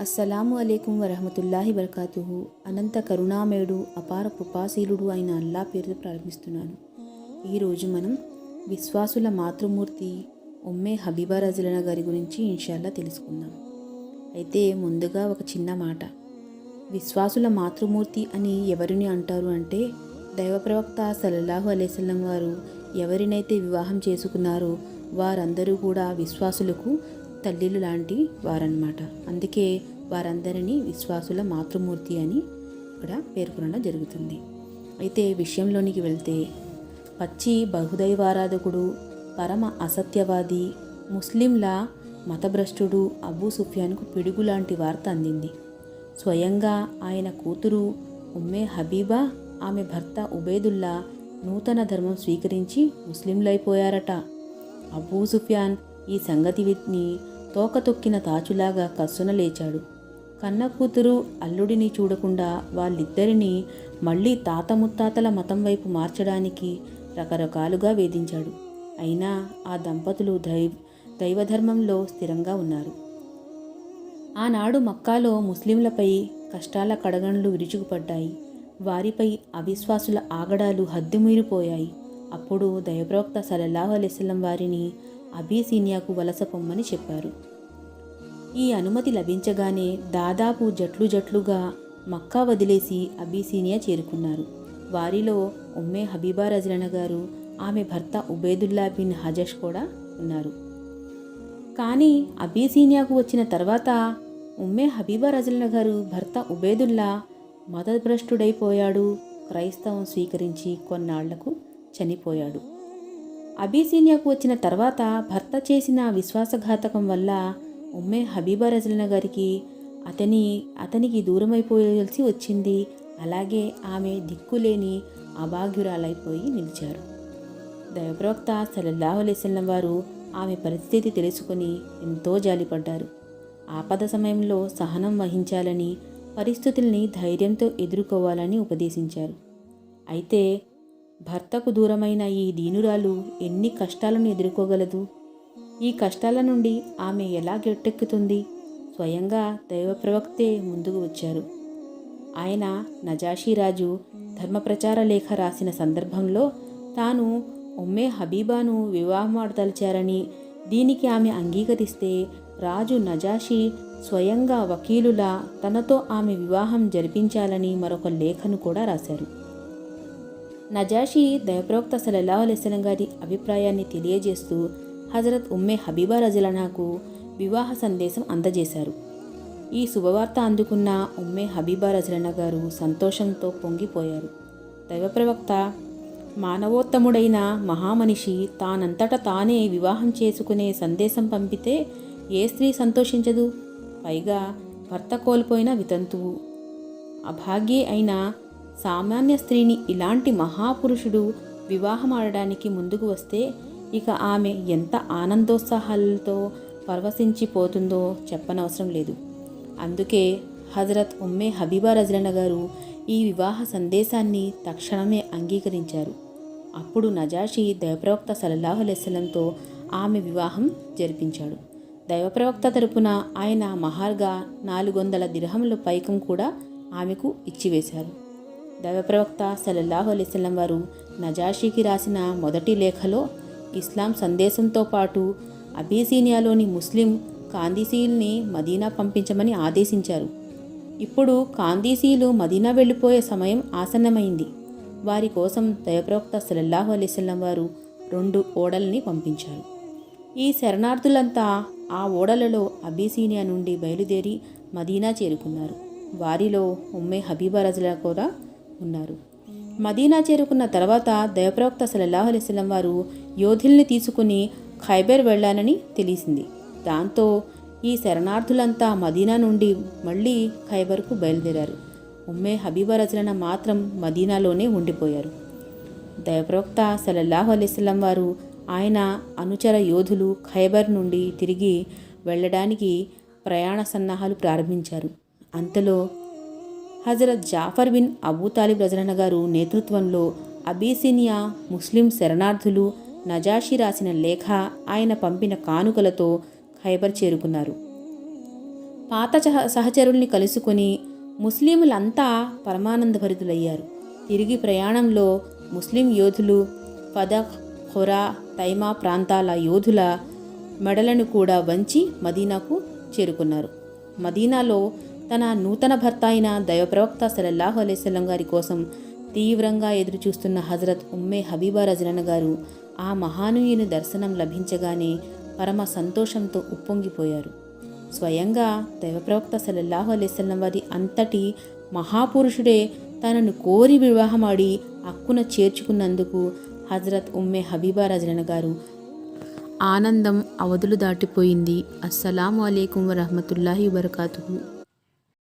అస్సలాము అలైకుం వరహమతుల్లాహి బర్కాతుహు అనంత కరుణామయుడు అపార కృపాశీలుడు అయిన అల్లా పేరుతో ప్రారంభిస్తున్నాను ఈరోజు మనం విశ్వాసుల మాతృమూర్తి ఉమ్మే హబీబా రజలన గారి గురించి ఇన్షాల్లా తెలుసుకుందాం. అయితే ముందుగా ఒక చిన్న మాట. విశ్వాసుల మాతృమూర్తి అని ఎవరిని అంటారు అంటే దైవప్రవక్త సలల్లాహు సల్లల్లాహు అలైవల్లం వారు ఎవరినైతే వివాహం చేసుకున్నారో వారందరూ కూడా విశ్వాసులకు తల్లిలు లాంటి వారన్నమాట. అందుకే వారందరినీ విశ్వాసుల మాతృమూర్తి అని ఇక్కడ పేర్కొనడం జరుగుతుంది. అయితే విషయంలోనికి వెళ్తే పచ్చి బహుదైవారాధకుడు పరమ అసత్యవాది ముస్లింల మతభ్రష్టుడు అబూ సుఫియాన్కు పిడుగు లాంటి వార్త అందింది. స్వయంగా ఆయన కూతురు ఉమ్మే హబీబా ఆమె భర్త ఉబేదుల్లా నూతన ధర్మం స్వీకరించి ముస్లింలైపోయారట. అబూ సుఫియాన్ ఈ సంగతి విని తోక తొక్కిన తాచులాగా కస్సున లేచాడు. కన్న కూతురు అల్లుడిని చూడకుండా వాళ్ళిద్దరినీ మళ్ళీ తాత ముత్తాతల మతం వైపు మార్చడానికి రకరకాలుగా వేధించాడు. అయినా ఆ దంపతులు దైవ దైవధర్మంలో స్థిరంగా ఉన్నారు. ఆనాడు మక్కాలో ముస్లింలపై కష్టాల కడగండ్లు విరుచుకుపడ్డాయి. వారిపై అవిశ్వాసుల ఆగడాలు హద్దుమీరిపోయాయి. అప్పుడు దైవప్రవక్త సలల్లాహు అలైస్లం వారిని అబీసీనియాకు వలస పొమ్మని చెప్పారు. ఈ అనుమతి లభించగానే దాదాపు జట్లు జట్లుగా మక్కా వదిలేసి అబీసీనియా చేరుకున్నారు. వారిలో ఉమ్మే హబీబా రజలన గారు ఆమె భర్త ఉబేదుల్లా బిన్ హజష్ కూడా ఉన్నారు. కానీ అబీసీనియాకు వచ్చిన తర్వాత ఉమ్మే హబీబా రజలన గారు భర్త ఉబేదుల్లా మతభ్రష్టుడైపోయాడు క్రైస్తవం స్వీకరించి కొన్నాళ్ళకు చనిపోయాడు. అబీసీనియాకు వచ్చిన తర్వాత భర్త చేసిన విశ్వాసఘాతకం వల్ల ఉమ్మే హబీబా రజలిన గారికి అతని అతనికి దూరమైపోయాల్సి వచ్చింది. అలాగే ఆమె దిక్కులేని అభాగ్యురాలైపోయి నిలిచారు. దైవప్రవక్త సలల్లాహు అలైస్లం వారు ఆమె పరిస్థితి తెలుసుకుని ఎంతో జాలిపడ్డారు. ఆపద సమయంలో సహనం వహించాలని పరిస్థితుల్ని ధైర్యంతో ఎదుర్కోవాలని ఉపదేశించారు. అయితే భర్తకు దూరమైన ఈ దీనురాలు ఎన్ని కష్టాలను ఎదుర్కోగలదు? ఈ కష్టాల నుండి ఆమె ఎలా గట్టెక్కుతుంది? స్వయంగా దైవ ప్రవక్తే ముందుకు వచ్చారు. ఆయన నజాషీరాజు ధర్మప్రచార లేఖ రాసిన సందర్భంలో తాను ఉమ్మే హబీబాను వివాహమాడదలిచారని దీనికి ఆమె అంగీకరిస్తే రాజు నజాషి స్వయంగా వకీలులా తనతో ఆమె వివాహం జరిపించాలని మరొక లేఖను కూడా రాశారు. నజాషీ దయప్రవక్త సలల్లాహు అలైస్లం గారి అభిప్రాయాన్ని తెలియజేస్తూ హజరత్ ఉమ్మే హబీబా రజలనాకు వివాహ సందేశం అందజేశారు. ఈ శుభవార్త అందుకున్న ఉమ్మే హబీబా రజలన గారు సంతోషంతో పొంగిపోయారు. దైవప్రవక్త మానవోత్తముడైన మహామనిషి తానంతట తానే వివాహం చేసుకునే సందేశం పంపితే ఏ స్త్రీ సంతోషించదు? పైగా భర్త కోల్పోయిన వితంతువు. అభాగ్యే అయిన సామాన్య స్త్రీని ఇలాంటి మహాపురుషుడు వివాహమాడడానికి ముందుకు వస్తే ఇక ఆమె ఎంత ఆనందోత్సాహాలతో పరవశించిపోతుందో చెప్పనవసరం లేదు. అందుకే హజరత్ ఉమ్మే హబీబా రజలన గారు ఈ వివాహ సందేశాన్ని తక్షణమే అంగీకరించారు. అప్పుడు నజాషీ దైవప్రవక్త సలల్లాహు ఆమె వివాహం జరిపించాడు. దైవప్రవక్త తరపున ఆయన మహార్గా నాలుగు వందల దిర్హముల పైకం కూడా ఆమెకు ఇచ్చివేశారు. దైవప్రవక్త సలల్లాహు అలైస్లం వారు నజాషీకి రాసిన మొదటి లేఖలో ఇస్లాం సందేశంతో పాటు అబీసీనియాలోని ముస్లిం కాందీసీల్ని మదీనా పంపించమని ఆదేశించారు. ఇప్పుడు కాందీసీలు మదీనా వెళ్ళిపోయే సమయం ఆసన్నమైంది. వారి కోసం దయప్రవక్త సలల్లాహు అలైస్లం వారు రెండు ఓడల్ని పంపించారు. ఈ శరణార్థులంతా ఆ ఓడలలో అబీసీనియా నుండి బయలుదేరి మదీనా చేరుకున్నారు. వారిలో ఉమ్మే హబీబా రజలా కూడా ఉన్నారు. మదీనా చేరుకున్న తర్వాత దయప్రవక్త సలల్లాహు అలైస్లం వారు యోధుల్ని తీసుకుని ఖైబర్ వెళ్ళానని తెలిసింది. దాంతో ఈ శరణార్థులంతా మదీనా నుండి మళ్ళీ ఖైబర్కు బయలుదేరారు. ఉమ్మే హబీబా రజలన మాత్రం మదీనాలోనే ఉండిపోయారు. దయప్రవక్త సలల్లాహు అలైస్లం వారు ఆయన అనుచర యోధులు ఖైబర్ నుండి తిరిగి వెళ్ళడానికి ప్రయాణ సన్నాహాలు ప్రారంభించారు. అంతలో Hazrat Jafar bin Abu Talib రజలన గారు నేతృత్వంలో అబీసినియా ముస్లిం శరణార్థులు నజాషి రాసిన లేఖ ఆయన పంపిన కానుకలతో ఖైబర్ చేరుకున్నారు. పాత సహచరుల్ని కలుసుకొని ముస్లింలంతా పరమానందభరితులయ్యారు. తిరిగి ప్రయాణంలో ముస్లిం యోధులు ఫదక్ హొరా తైమా ప్రాంతాల యోధుల మెడలను కూడా వంచి మదీనాకు చేరుకున్నారు. మదీనాలో తన నూతన భర్త అయిన దైవప్రవక్త సలల్లాహు అలైస్లం గారి కోసం తీవ్రంగా ఎదురుచూస్తున్న హజరత్ ఉమ్మే హబీబా రజనన్న గారు ఆ మహానుయుని దర్శనం లభించగానే పరమ సంతోషంతో ఉప్పొంగిపోయారు. స్వయంగా దైవప్రవక్త సలల్లాహు అలైస్లం వారి అంతటి మహాపురుషుడే తనను కోరి వివాహమాడి అక్కున చేర్చుకున్నందుకు హజరత్ ఉమ్మే హబీబా రజనన్న గారు ఆనందం అవధులు దాటిపోయింది. అస్సలం అలైకుం వరహమతుల్లాహి వబర్కాతుహు.